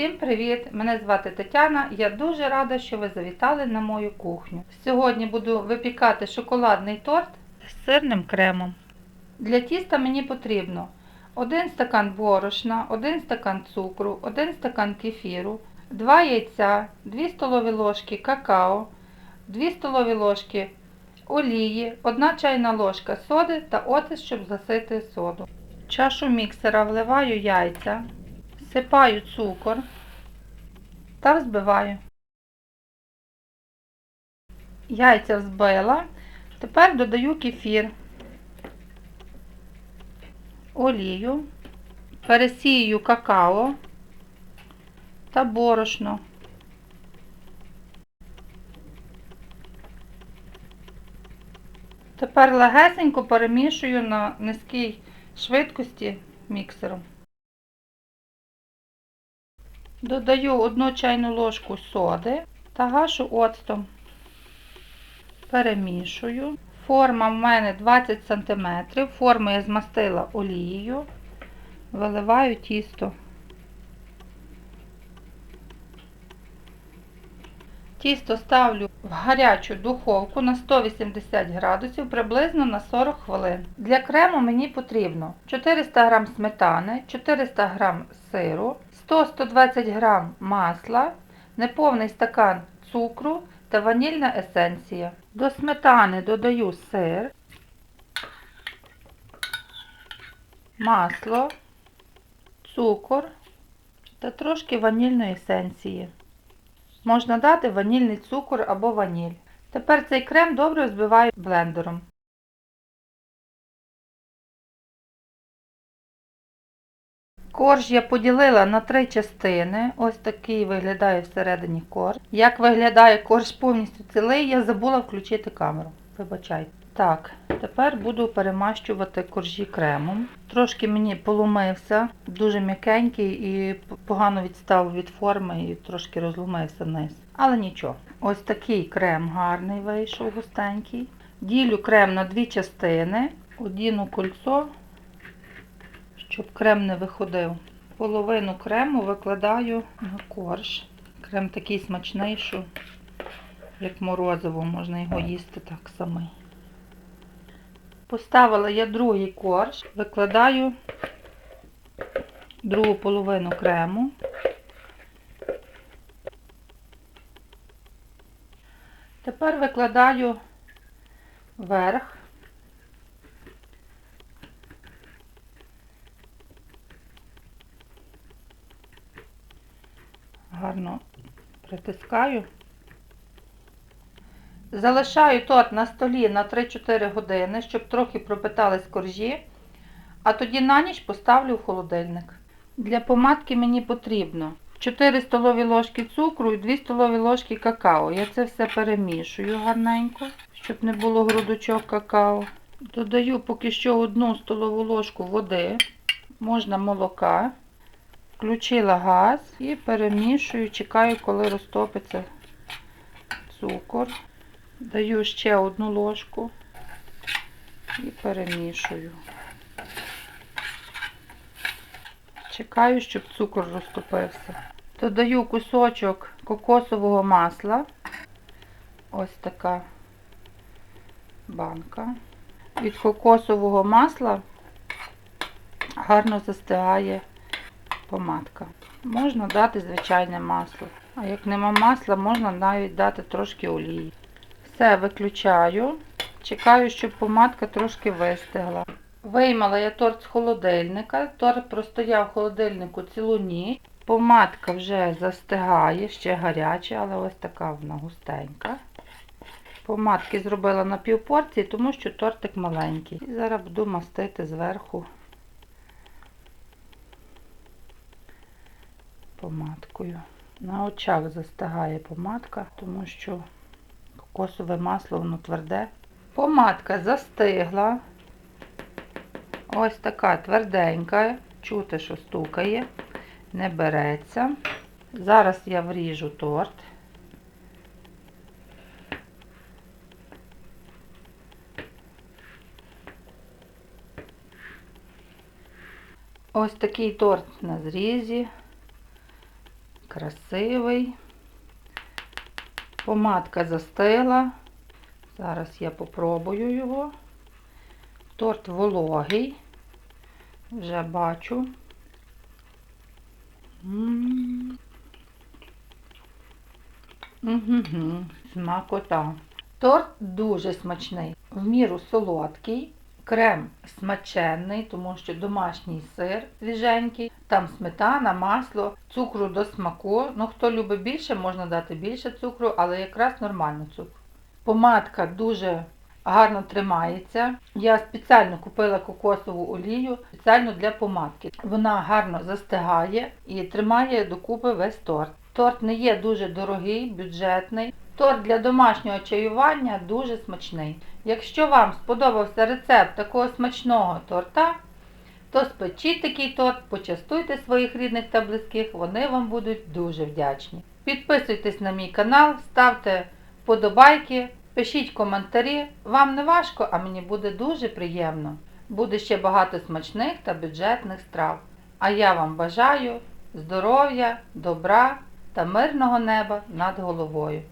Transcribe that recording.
Всім привіт! Мене звати Тетяна. Я дуже рада, що ви завітали на мою кухню. Сьогодні буду випікати шоколадний торт з сирним кремом. Для тіста мені потрібно 1 стакан борошна, 1 стакан цукру, 1 стакан кефіру, 2 яйця, 2 столові ложки какао, 2 столові ложки олії, 1 чайна ложка соди та оцет, щоб засити соду. В чашу міксера вливаю яйця, всипаю цукор та взбиваю. Яйця взбила. Тепер додаю кефір, олію, пересію какао та борошно. Тепер легесенько перемішую на низькій швидкості міксером. Додаю 1 чайну ложку соди та гашу оцтом. Перемішую. Форма в мене 20 см. Форму я змастила олією. Виливаю тісто. Тісто ставлю в гарячу духовку на 180 градусів приблизно на 40 хвилин. Для крему мені потрібно 400 г сметани, 400 г сиру, 100-120 г масла, неповний стакан цукру та ванільна есенція. До сметани додаю сир, масло, цукор та трошки ванільної есенції. Можна дати ванільний цукор або ваніль. Тепер цей крем добре взбиваю блендером. Корж я поділила на три частини. Ось такий виглядає всередині корж. Як виглядає корж повністю цілий, я забула включити камеру. Вибачайте. Так, тепер буду перемащувати коржі кремом. Трошки мені поломився, дуже м'якенький і погано відстав від форми і трошки розломився вниз. Але нічого. Ось такий крем гарний вийшов, густенький. Ділю крем на дві частини, одіну кольцо, щоб крем не виходив. Половину крему викладаю на корж. Крем такий смачний, що як морозиво, можна його їсти так само. Поставила я другий корж, викладаю другу половину крему. Тепер викладаю верх. Гарно притискаю. Залишаю торт на столі на 3-4 години, щоб трохи пропитались коржі, а тоді на ніч поставлю в холодильник. Для помадки мені потрібно 4 столові ложки цукру і 2 столові ложки какао. Я це все перемішую гарненько, щоб не було грудочок какао. Додаю поки що 1 столову ложку води, можна молока. Включила газ і перемішую, чекаю, коли розтопиться цукор. Даю ще одну ложку і перемішую. Чекаю, щоб цукор розтопився. Додаю кусочок кокосового масла. Ось така банка. Від кокосового масла гарно застигає помадка. Можна дати звичайне масло. А як нема масла, можна навіть дати трошки олії. Все, виключаю. Чекаю, щоб помадка трошки вистигла. Виймала я торт з холодильника. Торт простояв в холодильнику цілу ніч. Помадка вже застигає, ще гаряча, але ось така вона густенька. Помадки зробила на півпорції, тому що тортик маленький. І зараз буду мастити зверху помадкою. На очах застигає помадка, тому що кокосове масло, воно тверде. Помадка застигла. Ось така тверденька. Чути, що стукає, не береться. Зараз я вріжу торт. Ось такий торт на зрізі. Красивий. Помадка застила. Зараз я попробую його. Торт вологий. Вже бачу. М. Смакота. Торт дуже смачний, в міру солодкий, крем смаченний, тому що домашній сир свіженький, там сметана, масло, цукру до смаку. Ну, хто любить більше, можна дати більше цукру, але якраз нормально цукру. Помадка дуже гарно тримається. Я спеціально купила кокосову олію спеціально для помадки. Вона гарно застигає і тримає докупи весь торт. Торт не є дуже дорогий, бюджетний. Торт для домашнього чаювання дуже смачний. Якщо вам сподобався рецепт такого смачного торта, то спечіть такий торт, почастуйте своїх рідних та близьких, вони вам будуть дуже вдячні. Підписуйтесь на мій канал, ставте вподобайки, пишіть коментарі. Вам не важко, а мені буде дуже приємно. Буде ще багато смачних та бюджетних страв. А я вам бажаю здоров'я, добра та мирного неба над головою.